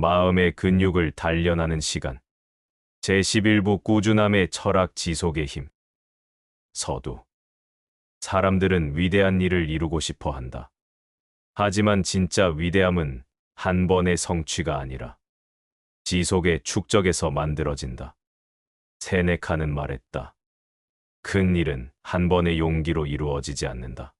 마음의 근육을 단련하는 시간. 제11부 꾸준함의 철학 지속의 힘. 서두. 사람들은 위대한 일을 이루고 싶어 한다. 하지만 진짜 위대함은 한 번의 성취가 아니라 지속의 축적에서 만들어진다. 세네카는 말했다. 큰 일은 한 번의 용기로 이루어지지 않는다.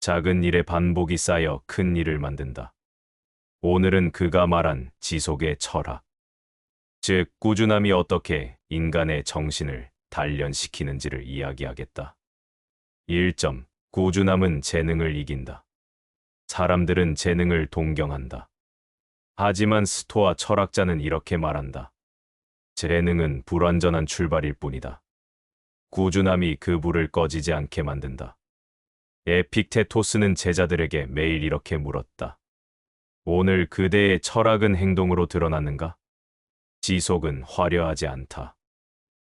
작은 일의 반복이 쌓여 큰 일을 만든다. 오늘은 그가 말한 지속의 철학. 즉, 꾸준함이 어떻게 인간의 정신을 단련시키는지를 이야기하겠다. 1점. 꾸준함은 재능을 이긴다. 사람들은 재능을 동경한다. 하지만 스토아 철학자는 이렇게 말한다. 재능은 불완전한 출발일 뿐이다. 꾸준함이 그 불을 꺼지지 않게 만든다. 에픽테토스는 제자들에게 매일 이렇게 물었다. 오늘 그대의 철학은 행동으로 드러났는가? 지속은 화려하지 않다.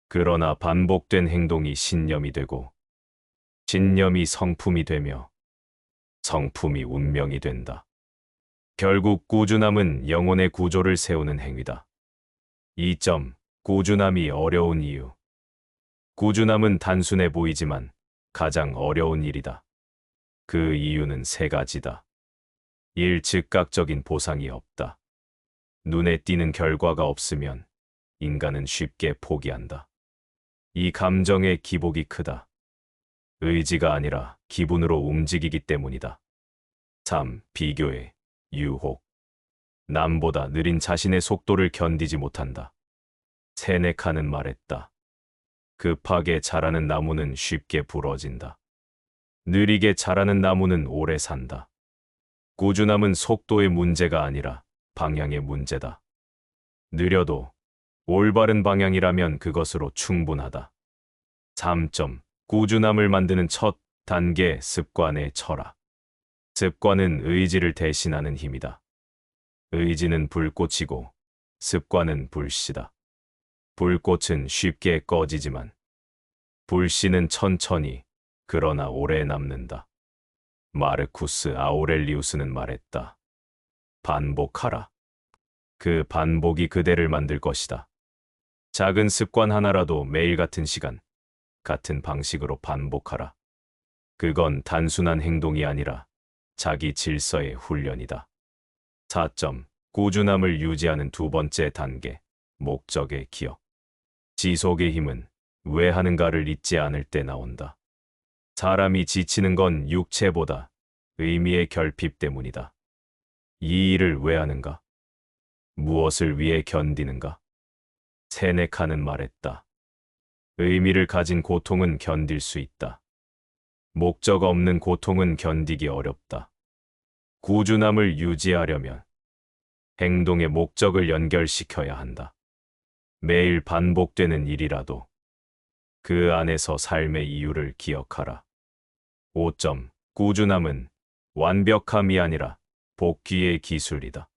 그러나 반복된 행동이 신념이 되고, 신념이 성품이 되며, 성품이 운명이 된다. 결국 꾸준함은 영혼의 구조를 세우는 행위다. 2점. 꾸준함이 어려운 이유. 꾸준함은 단순해 보이지만 가장 어려운 일이다. 그 이유는 세 가지다. 1. 즉각적인 보상이 없다. 눈에 띄는 결과가 없으면 인간은 쉽게 포기한다. 이 감정의 기복이 크다. 의지가 아니라 기분으로 움직이기 때문이다. 3. 비교의 유혹. 남보다 느린 자신의 속도를 견디지 못한다. 세네카는 말했다. 급하게 자라는 나무는 쉽게 부러진다. 느리게 자라는 나무는 오래 산다. 꾸준함은 속도의 문제가 아니라 방향의 문제다. 느려도 올바른 방향이라면 그것으로 충분하다. 3점. 꾸준함을 만드는 첫 단계 습관의 철학. 습관은 의지를 대신하는 힘이다. 의지는 불꽃이고 습관은 불씨다. 불꽃은 쉽게 꺼지지만 불씨는 천천히 그러나 오래 남는다. 마르쿠스 아우렐리우스는 말했다. 반복하라. 그 반복이 그대를 만들 것이다. 작은 습관 하나라도 매일 같은 시간, 같은 방식으로 반복하라. 그건 단순한 행동이 아니라 자기 질서의 훈련이다. 4점. 꾸준함을 유지하는 두 번째 단계. 목적의 기억. 지속의 힘은 왜 하는가를 잊지 않을 때 나온다. 사람이 지치는 건 육체보다 의미의 결핍 때문이다. 이 일을 왜 하는가? 무엇을 위해 견디는가? 세네카는 말했다. 의미를 가진 고통은 견딜 수 있다. 목적 없는 고통은 견디기 어렵다. 꾸준함을 유지하려면 행동의 목적을 연결시켜야 한다. 매일 반복되는 일이라도 그 안에서 삶의 이유를 기억하라. 5점. 꾸준함은 완벽함이 아니라 복귀의 기술이다.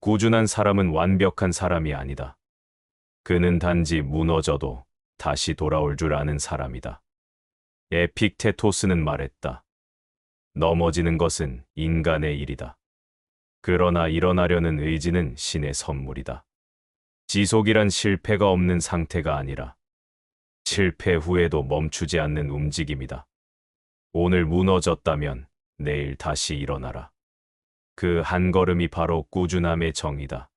꾸준한 사람은 완벽한 사람이 아니다. 그는 단지 무너져도 다시 돌아올 줄 아는 사람이다. 에픽테토스는 말했다. 넘어지는 것은 인간의 일이다. 그러나 일어나려는 의지는 신의 선물이다. 지속이란 실패가 없는 상태가 아니라 실패 후에도 멈추지 않는 움직임이다. 오늘 무너졌다면 내일 다시 일어나라. 그 한 걸음이 바로 꾸준함의 정이다.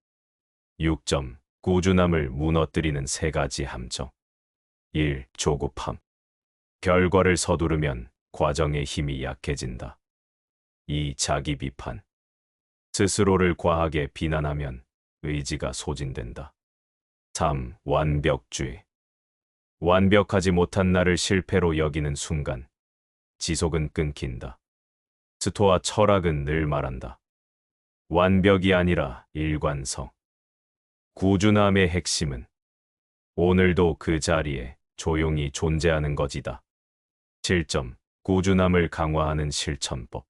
6점. 꾸준함을 무너뜨리는 세 가지 함정. 1. 조급함. 결과를 서두르면 과정의 힘이 약해진다. 2. 자기 비판. 스스로를 과하게 비난하면 의지가 소진된다. 3. 완벽주의. 완벽하지 못한 나를 실패로 여기는 순간 지속은 끊긴다. 스토아 철학은 늘 말한다. 완벽이 아니라 일관성. 꾸준함의 핵심은 오늘도 그 자리에 조용히 존재하는 것이다. 7점. 꾸준함을 강화하는 실천법.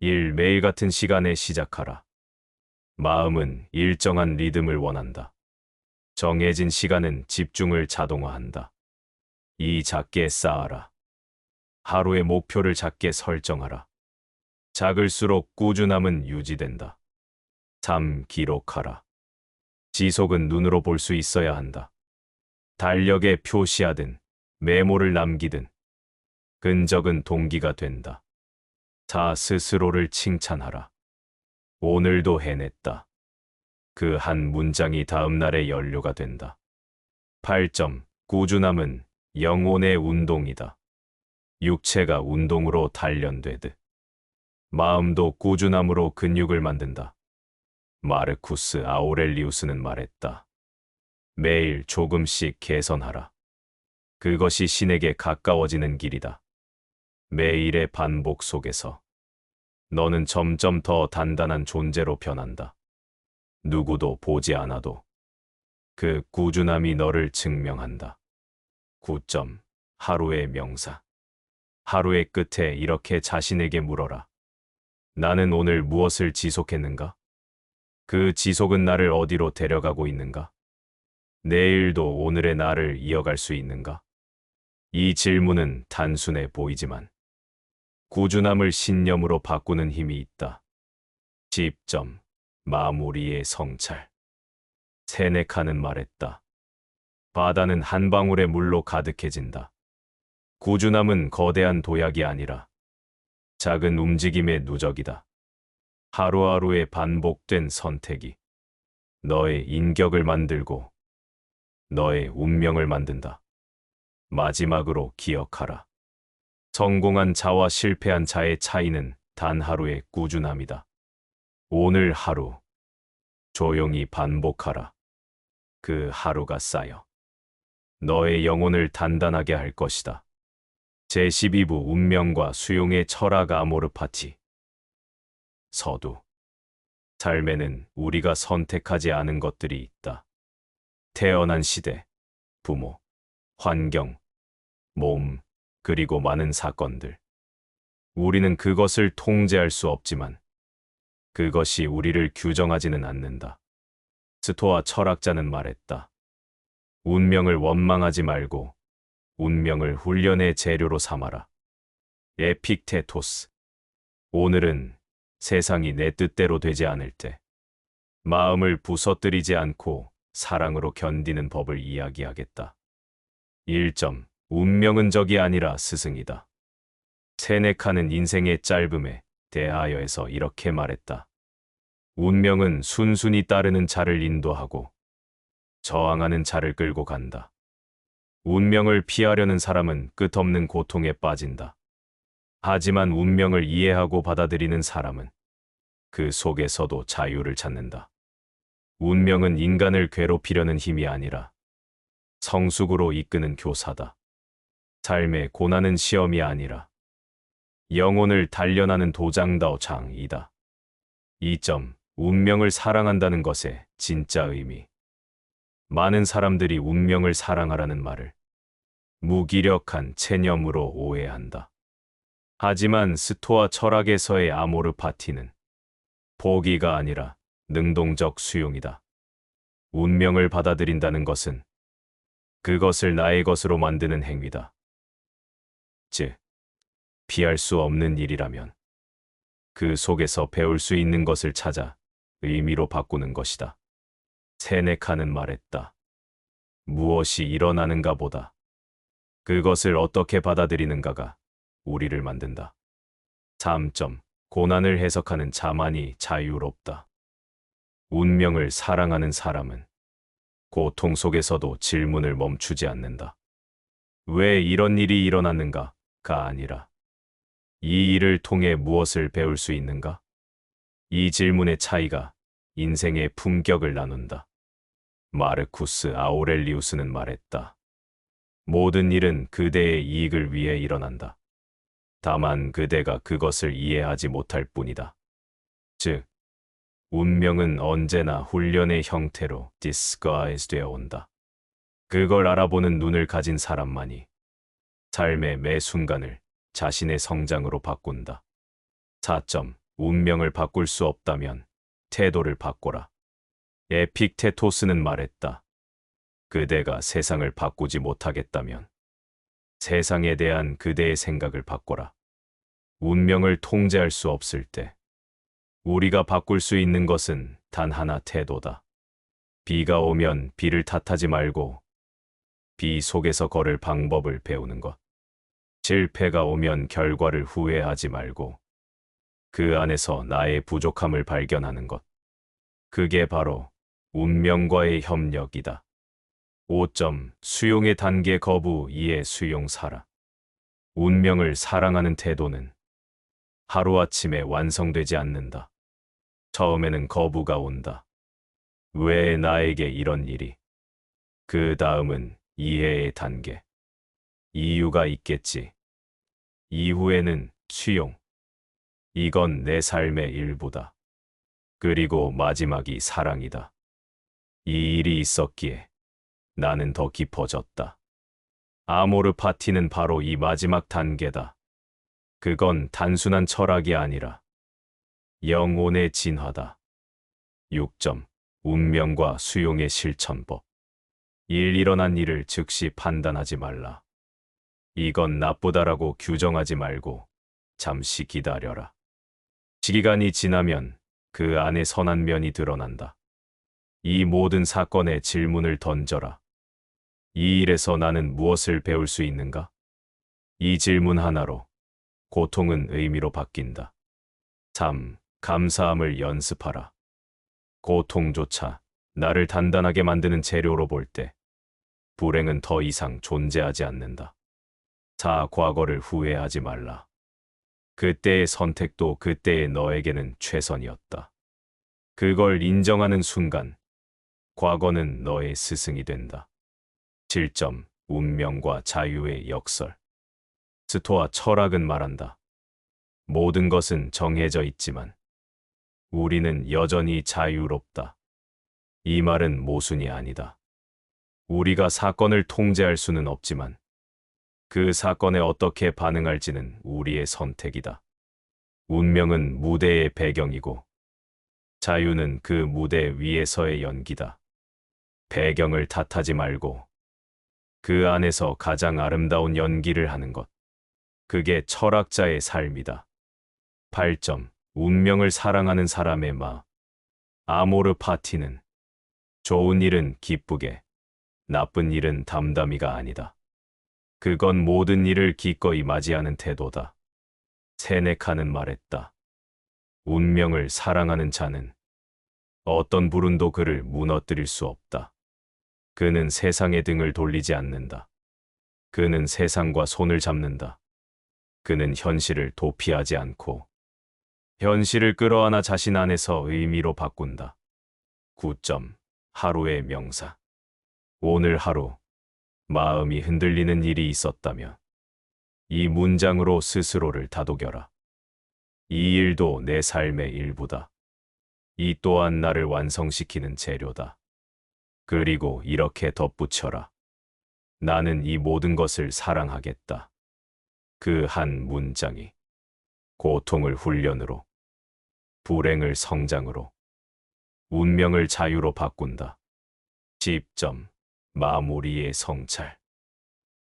1. 매일 같은 시간에 시작하라. 마음은 일정한 리듬을 원한다. 정해진 시간은 집중을 자동화한다. 2. 작게 쌓아라. 하루의 목표를 작게 설정하라. 작을수록 꾸준함은 유지된다. 3. 기록하라. 지속은 눈으로 볼 수 있어야 한다. 달력에 표시하든 메모를 남기든 근적은 동기가 된다. 4. 스스로를 칭찬하라. 오늘도 해냈다. 그 한 문장이 다음 날의 연료가 된다. 8점. 꾸준함은 영혼의 운동이다. 육체가 운동으로 단련되듯 마음도 꾸준함으로 근육을 만든다. 마르쿠스 아우렐리우스는 말했다. 매일 조금씩 개선하라. 그것이 신에게 가까워지는 길이다. 매일의 반복 속에서 너는 점점 더 단단한 존재로 변한다. 누구도 보지 않아도 그 꾸준함이 너를 증명한다. 9점. 하루의 명사. 하루의 끝에 이렇게 자신에게 물어라. 나는 오늘 무엇을 지속했는가? 그 지속은 나를 어디로 데려가고 있는가? 내일도 오늘의 나를 이어갈 수 있는가? 이 질문은 단순해 보이지만 꾸준함을 신념으로 바꾸는 힘이 있다. 10점. 마무리의 성찰. 세네카는 말했다. 바다는 한 방울의 물로 가득해진다. 꾸준함은 거대한 도약이 아니라 작은 움직임의 누적이다. 하루하루의 반복된 선택이 너의 인격을 만들고 너의 운명을 만든다. 마지막으로 기억하라. 성공한 자와 실패한 자의 차이는 단 하루의 꾸준함이다. 오늘 하루 조용히 반복하라. 그 하루가 쌓여 너의 영혼을 단단하게 할 것이다. 제12부 운명과 수용의 철학 아모르파티 서두 삶에는 우리가 선택하지 않은 것들이 있다. 태어난 시대, 부모, 환경, 몸, 그리고 많은 사건들. 우리는 그것을 통제할 수 없지만 그것이 우리를 규정하지는 않는다. 스토아 철학자는 말했다. 운명을 원망하지 말고 운명을 훈련의 재료로 삼아라. 에픽테토스. 오늘은 세상이 내 뜻대로 되지 않을 때 마음을 부서뜨리지 않고 사랑으로 견디는 법을 이야기하겠다. 1점. 운명은 적이 아니라 스승이다. 세네카는 인생의 짧음에 대하여에서 이렇게 말했다. 운명은 순순히 따르는 자를 인도하고 저항하는 자를 끌고 간다. 운명을 피하려는 사람은 끝없는 고통에 빠진다. 하지만 운명을 이해하고 받아들이는 사람은 그 속에서도 자유를 찾는다. 운명은 인간을 괴롭히려는 힘이 아니라 성숙으로 이끄는 교사다. 삶의 고난은 시험이 아니라 영혼을 단련하는 도장다오 장이다. 2점. 운명을 사랑한다는 것의 진짜 의미. 많은 사람들이 운명을 사랑하라는 말을 무기력한 체념으로 오해한다. 하지만 스토아 철학에서의 아모르 파티는 포기가 아니라 능동적 수용이다. 운명을 받아들인다는 것은 그것을 나의 것으로 만드는 행위다. 즉, 피할 수 없는 일이라면 그 속에서 배울 수 있는 것을 찾아 의미로 바꾸는 것이다. 세네카는 말했다. 무엇이 일어나는가 보다. 그것을 어떻게 받아들이는가가 우리를 만든다. 3점. 고난을 해석하는 자만이 자유롭다. 운명을 사랑하는 사람은 고통 속에서도 질문을 멈추지 않는다. 왜 이런 일이 일어났는가가 아니라 이 일을 통해 무엇을 배울 수 있는가? 이 질문의 차이가 인생의 품격을 나눈다. 마르쿠스 아우렐리우스는 말했다. 모든 일은 그대의 이익을 위해 일어난다. 다만 그대가 그것을 이해하지 못할 뿐이다. 즉, 운명은 언제나 훈련의 형태로 disguise 되어 온다. 그걸 알아보는 눈을 가진 사람만이 삶의 매 순간을 자신의 성장으로 바꾼다. 4점. 운명을 바꿀 수 없다면 태도를 바꿔라. 에픽테토스는 말했다. 그대가 세상을 바꾸지 못하겠다면 세상에 대한 그대의 생각을 바꿔라. 운명을 통제할 수 없을 때 우리가 바꿀 수 있는 것은 단 하나 태도다. 비가 오면 비를 탓하지 말고 비 속에서 걸을 방법을 배우는 것. 실패가 오면 결과를 후회하지 말고 그 안에서 나의 부족함을 발견하는 것. 그게 바로 운명과의 협력이다. 5점 수용의 단계 거부 2의 수용 사라. 운명을 사랑하는 태도는 하루아침에 완성되지 않는다. 처음에는 거부가 온다. 왜 나에게 이런 일이? 그 다음은 이해의 단계. 이유가 있겠지. 이후에는 수용. 이건 내 삶의 일부다. 그리고 마지막이 사랑이다. 이 일이 있었기에 나는 더 깊어졌다. 아모르 파티는 바로 이 마지막 단계다. 그건 단순한 철학이 아니라 영혼의 진화다. 6점. 운명과 수용의 실천법. 일 일어난 일을 즉시 판단하지 말라. 이건 나쁘다라고 규정하지 말고 잠시 기다려라. 시기간이 지나면 그 안에 선한 면이 드러난다. 이 모든 사건에 질문을 던져라. 이 일에서 나는 무엇을 배울 수 있는가? 이 질문 하나로 고통은 의미로 바뀐다. 3. 감사함을 연습하라. 고통조차 나를 단단하게 만드는 재료로 볼 때 불행은 더 이상 존재하지 않는다. 4. 과거를 후회하지 말라. 그때의 선택도 그때의 너에게는 최선이었다. 그걸 인정하는 순간 과거는 너의 스승이 된다. 7점 운명과 자유의 역설 스토아 철학은 말한다. 모든 것은 정해져 있지만 우리는 여전히 자유롭다. 이 말은 모순이 아니다. 우리가 사건을 통제할 수는 없지만 그 사건에 어떻게 반응할지는 우리의 선택이다. 운명은 무대의 배경이고 자유는 그 무대 위에서의 연기다. 배경을 탓하지 말고 그 안에서 가장 아름다운 연기를 하는 것. 그게 철학자의 삶이다. 8점. 운명을 사랑하는 사람의 마. 아모르 파티는 좋은 일은 기쁘게, 나쁜 일은 담담히가 아니다. 그건 모든 일을 기꺼이 맞이하는 태도다. 세네카는 말했다. 운명을 사랑하는 자는 어떤 불운도 그를 무너뜨릴 수 없다. 그는 세상의 등을 돌리지 않는다. 그는 세상과 손을 잡는다. 그는 현실을 도피하지 않고 현실을 끌어안아 자신 안에서 의미로 바꾼다. 9점. 하루의 명사. 오늘 하루 마음이 흔들리는 일이 있었다면 이 문장으로 스스로를 다독여라. 이 일도 내 삶의 일부다. 이 또한 나를 완성시키는 재료다. 그리고 이렇게 덧붙여라. 나는 이 모든 것을 사랑하겠다. 그 한 문장이 고통을 훈련으로, 불행을 성장으로, 운명을 자유로 바꾼다. 10점 마무리의 성찰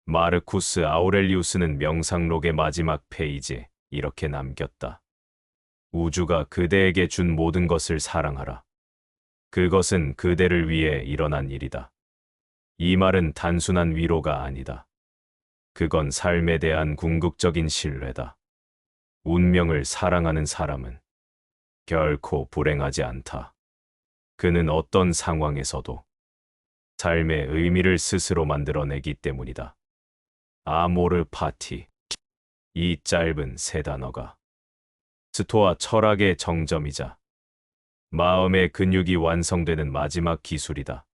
마르쿠스 아우렐리우스는 명상록의 마지막 페이지에 이렇게 남겼다. 우주가 그대에게 준 모든 것을 사랑하라. 그것은 그대를 위해 일어난 일이다. 이 말은 단순한 위로가 아니다. 그건 삶에 대한 궁극적인 신뢰다. 운명을 사랑하는 사람은 결코 불행하지 않다. 그는 어떤 상황에서도 삶의 의미를 스스로 만들어내기 때문이다. 아모르 파티. 이 짧은 세 단어가 스토아 철학의 정점이자 마음의 근육이 완성되는 마지막 기술이다.